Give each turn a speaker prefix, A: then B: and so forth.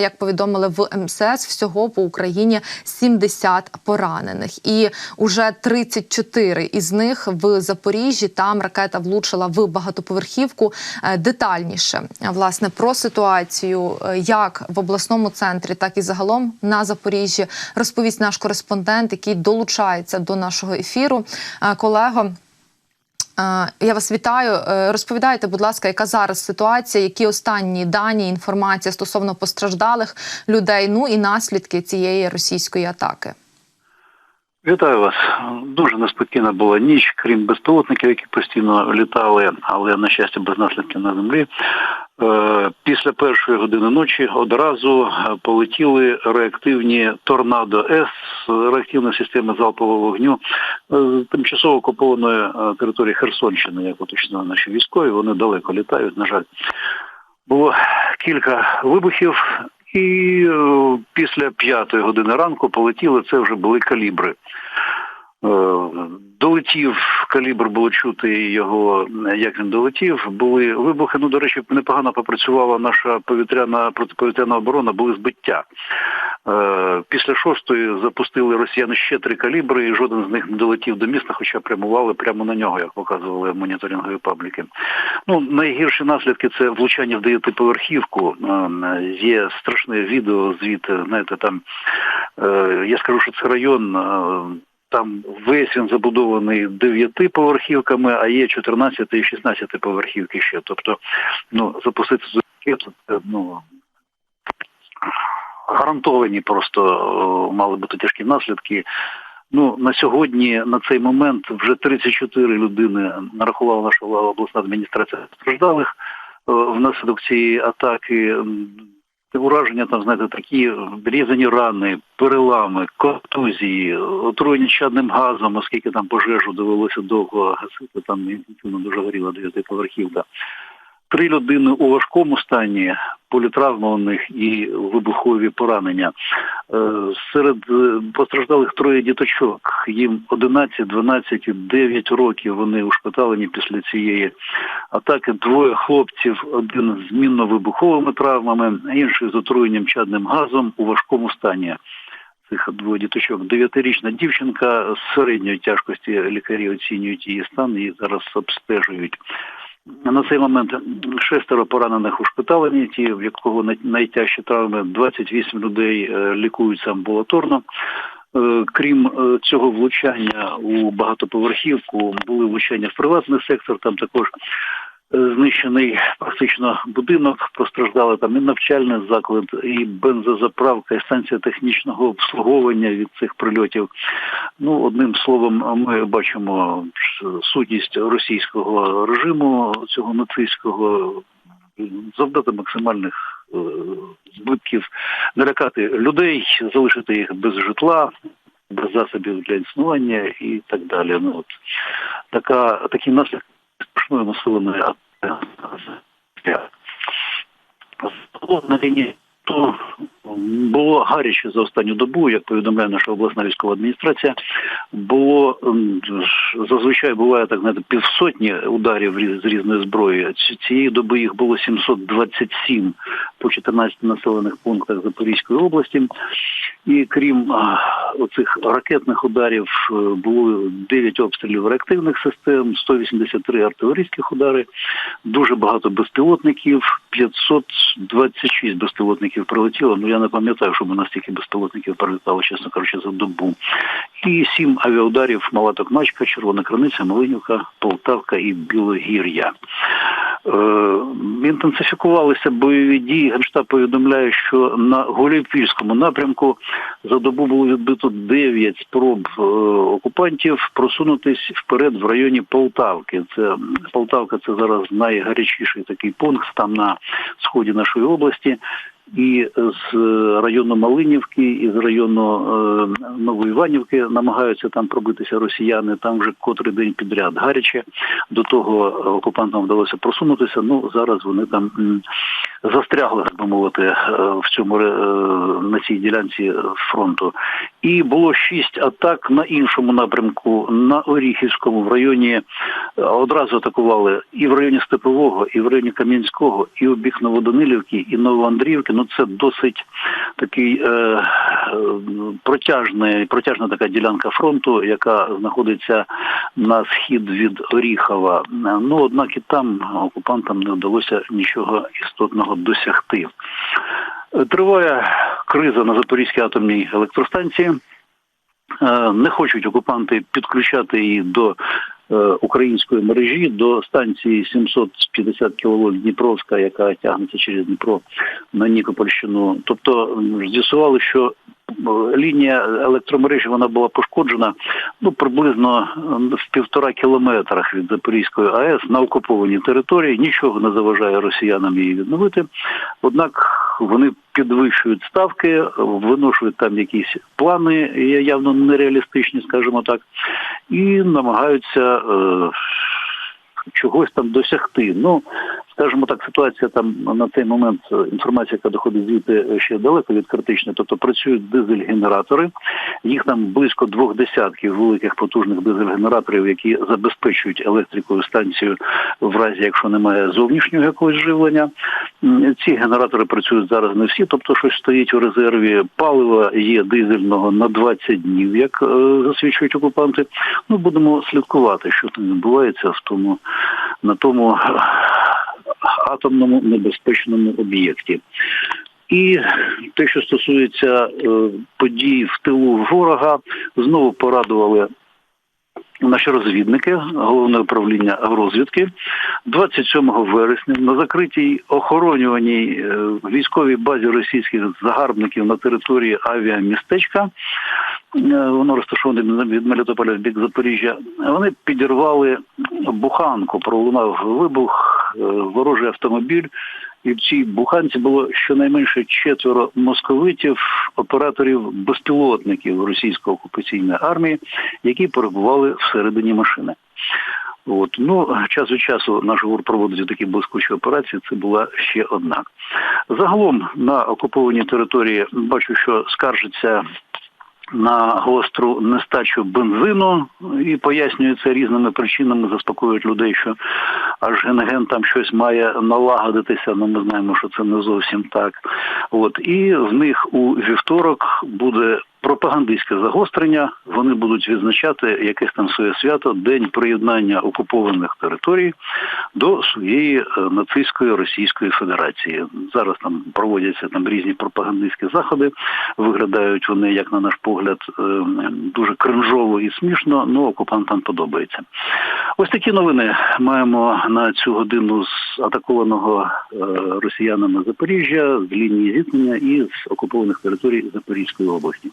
A: Як повідомили в МСС, всього по Україні 70 поранених, і уже 34 із них в Запоріжжі. Там ракета влучила в багатоповерхівку. Е, Детальніше власне про ситуацію, е, як в обласному центрі, так і загалом на Запоріжжі, розповість наш кореспондент, який долучається до нашого ефіру. Е, Колего. Е, Я вас вітаю. Е, Розповідайте, будь ласка, яка зараз ситуація, які останні дані, інформація стосовно постраждалих людей, ну і наслідки цієї російської атаки.
B: Вітаю вас. Дуже неспокійна була ніч, крім безпілотників, які постійно літали, але на щастя без наслідків на землі. Е, Після першої години ночі одразу е, полетіли реактивні торнадо С, реактивна система залпового вогню е, з тимчасово окупованої території Херсонщини, як уточнили наші військові. Вони далеко літають. На жаль, було кілька вибухів. І е, після п'ятої години ранку полетіли, це вже були калібри. Е, Долетів калібр, було чути його, як він долетів. Були вибухи. Ну, до речі, непогано попрацювала наша повітряна протиповітряна оборона, були збиття. Е, Після шостої запустили росіяни ще три калібри, і жоден з них не долетів до міста, хоча прямували прямо на нього, як показували моніторингові пабліки. Ну, найгірші наслідки це влучання в дев'ятиповерхівку. Е, Є страшне відео звідти, знаєте, там я скажу, що це район. Е, Там весь він забудований дев'ятиповерхівками, а є 14 і 16 поверхівки ще. Тобто, ну, запустити ну, гарантовані просто мали бути тяжкі наслідки. Ну на сьогодні, на цей момент, вже 34 людини нарахувала наша обласна адміністрація постраждалих е, внаслідок цієї атаки. Ураження там, знаєте, такі різані рани, перелами, контузії, отруєння чадним газом, оскільки там пожежу довелося довго гасити, там інтенсивно дуже горіла дев'ятиповерхівка. Три людини у важкому стані, політравма і вибухові поранення. Е, Серед е, постраждалих троє діточок. Їм 11, 12 і 9 років вони ушпиталені після цієї атаки. Двоє хлопців, один з мінно-вибуховими травмами, інший з отруєнням чадним газом у важкому стані. Цих двоє діточок. Дев'ятирічна дівчинка з середньої тяжкості лікарі оцінюють її стан, її зараз обстежують. На цей момент шестеро поранених ушпиталені, ті, в якого най- найтяжчі травми, 28 людей е, лікуються амбулаторно. Е, Крім е, цього влучання у багатоповерхівку, були влучання в приватний сектор, там також знищений практично будинок, постраждали там і навчальний заклад, і бензозаправка, і станція технічного обслуговування від цих прильотів. Ну, одним словом, ми бачимо сутність російського режиму, цього нацистського, завдати максимальних е, збитків, налякати людей, залишити їх без житла, без засобів для існування і так далі. Ну, от, така, такі наслідки населеної. На війні то було гаряче за останню добу, як повідомляє наша обласна військова адміністрація. Було зазвичай буває так знаєте, півсотні ударів з різної зброї. Цієї доби їх було 727 по 14 населених пунктах Запорізької області. І крім оцих ракетних ударів, е, було 9 обстрілів реактивних систем, 183 артилерійських удари, дуже багато безпілотників, 526 безпілотників прилетіло. Ну я не пам'ятаю, щоб у нас стільки безпілотників прилітало, чесно кажучи, за добу. І сім авіаударів Мала Токмачка, Червона Криниця, Малинівка, Полтавка і Білогір'я. Е, інтенсифікувалися бойові дії. Генштаб повідомляє, що на Голівпільському напрямку за добу було відбито 9 спроб е, окупантів просунутись вперед в районі Полтавки. Це Полтавка це зараз найгарячіший такий пункт там на сході нашої області. І з району Малинівки, і з району е, Новоіванівки намагаються там пробитися росіяни. Там вже котрий день підряд гаряче. До того окупантам вдалося просунутися. Ну зараз вони там застрягли, так би мовити, е, в цьому е, на цій ділянці фронту. І було шість атак на іншому напрямку, на Оріхівському в районі е, одразу атакували і в районі Степового, і в районі Кам'янського, і у бік Новоданилівки, і Новоандріївки. Ну це досить такий е, протяжний, протяжна така ділянка фронту, яка знаходиться на схід від Оріхова. Ну однак і там окупантам не вдалося нічого істотного досягти. Триває криза на Запорізькій атомній електростанції. Е, Не хочуть окупанти підключати її до е, української мережі, до станції 750 кВт Дніпровська, яка тягнеться через Дніпро на Нікопольщину. Тобто з'ясували, що лінія електромережі вона була пошкоджена ну приблизно в півтора кілометрах від Запорізької АЕС на окупованій території. Нічого не заважає росіянам її відновити. Однак вони підвищують ставки, виношують там якісь плани явно нереалістичні, скажімо так, і намагаються е, чогось там досягти. Ну, скажімо так, ситуація там на цей момент е, інформація, яка доходить звідти ще далеко від критичної, тобто працюють дизель-генератори. Їх там близько двох десятків великих потужних дизель-генераторів, які забезпечують електрикою станцію в разі, якщо немає зовнішнього якогось живлення. Ці генератори працюють зараз не всі, тобто щось стоїть у резерві. Палива є дизельного на 20 днів, як е, засвідчують окупанти. Ну будемо слідкувати, що там відбувається в тому на тому е, атомному небезпечному об'єкті. І те, що стосується е, подій в тилу ворога, знову порадували наші розвідники головне управління розвідки 27 вересня на закритій охоронюваній е, військовій базі російських загарбників на території авіамістечка. е, Воно розташоване від Мелітополя в бік Запоріжжя. Вони підірвали буханку, пролунав вибух, ворожий автомобіль. І в цій буханці було щонайменше четверо московитів, операторів безпілотників російської окупаційної армії, які перебували всередині машини. От ну час від часу наш ГУР проводить такі блискучі операції. Це була ще одна. Загалом на окупованій території бачу, що скаржиться на гостру нестачу бензину і пояснюється різними причинами, заспокоюють людей, що аж генген там щось має налагодитися. але ми знаємо, що це не зовсім так. От і в них у вівторок буде пропагандистське загострення. Вони будуть відзначати якесь там своє свято, день приєднання окупованих територій до своєї е, нацистської Російської Федерації. Зараз там проводяться там різні пропагандистські заходи. Виглядають вони, як на наш погляд, е, дуже кринжово і смішно. Ну окупантам подобається. Ось такі новини маємо на цю годину з атакованого е, росіянами Запоріжжя, з лінії зіткнення і з окупованих територій Запорізької області.